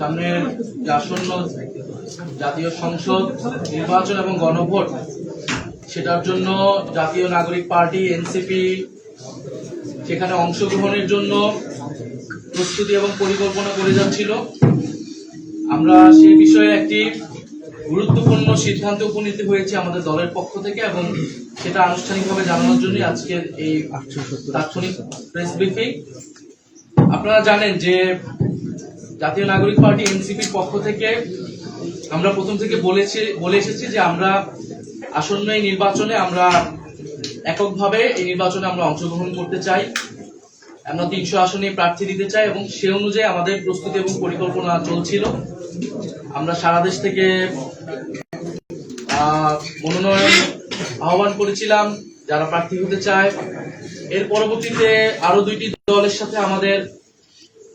সামনের যে আসন্ন জাতীয় সংসদ নির্বাচন এবং গণভোট সেটার জন্য জাতীয় নাগরিক পার্টি এনসিপি সেখানে অংশগ্রহণের জন্য প্রস্তুতি এবং পরিকল্পনা করে যাচ্ছিল। আমরা সেই বিষয়ে একটি গুরুত্বপূর্ণ সিদ্ধান্তে উপনীত হয়েছে আমাদের দলের পক্ষ থেকে এবং সেটা আনুষ্ঠানিকভাবে জানানোর জন্য আজকের এই তাৎক্ষণিক প্রেস ব্রিফিং। আপনারা জানেন যে জাতীয় নাগরিক পার্টি এনসিপির পক্ষ থেকে আমরা প্রথম থেকে বলেছি, বলে এসেছি যে আমরা আসন্ন এই নির্বাচনে আমরা এককভাবে এই নির্বাচনে আমরা অংশগ্রহণ করতে চাই। আমরা তিনশো আসনে প্রার্থী দিতে চাই এবং সে অনুযায়ী আমাদের প্রস্তুতি এবং পরিকল্পনা চলছিল। আমরা সারা দেশ থেকে মনোনয়ন আহ্বান করেছিলাম যারা প্রার্থী হতে চায়। এর পরবর্তীতে আরও দুইটি দলের সাথে আমাদের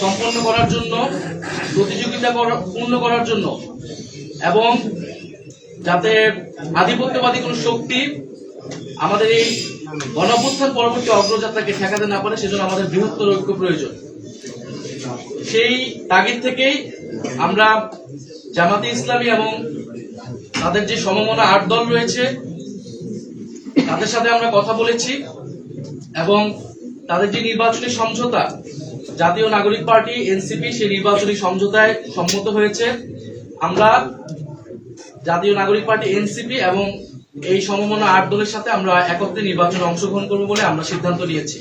সম্পন্ন করার জন্য, প্রতিযোগিতা পূর্ণ করার জন্য। এবং যাতে আধিপত্যবাদী কোন শক্তি আমাদের এই গণঅভ্যুত্থান পরবর্তী অগ্রযাত্রাকে ঠেকাতে না পারে, সেজন্য আমাদের বৃহত্তর ঐক্য প্রয়োজন। সেই তাগিদ থেকেই আমরা জামাতে ইসলামী এবং তাদের যে সমমনা আট দল রয়েছে, তাদের সাথে আমরা কথা বলেছি এবং তাদের যে নির্বাচনী সমঝোতা জাতীয় নাগরিক পার্টি, এনসিপি সেই নির্বাচনী সমঝোতায় সম্মত হয়েছে। আমরা জাতীয় নাগরিক পার্টি, এনসিপি এবং এই সমমনা আট দলের সাথে আমরা একত্রে নির্বাচনে অংশগ্রহণ করব বলে আমরা সিদ্ধান্ত নিয়েছি।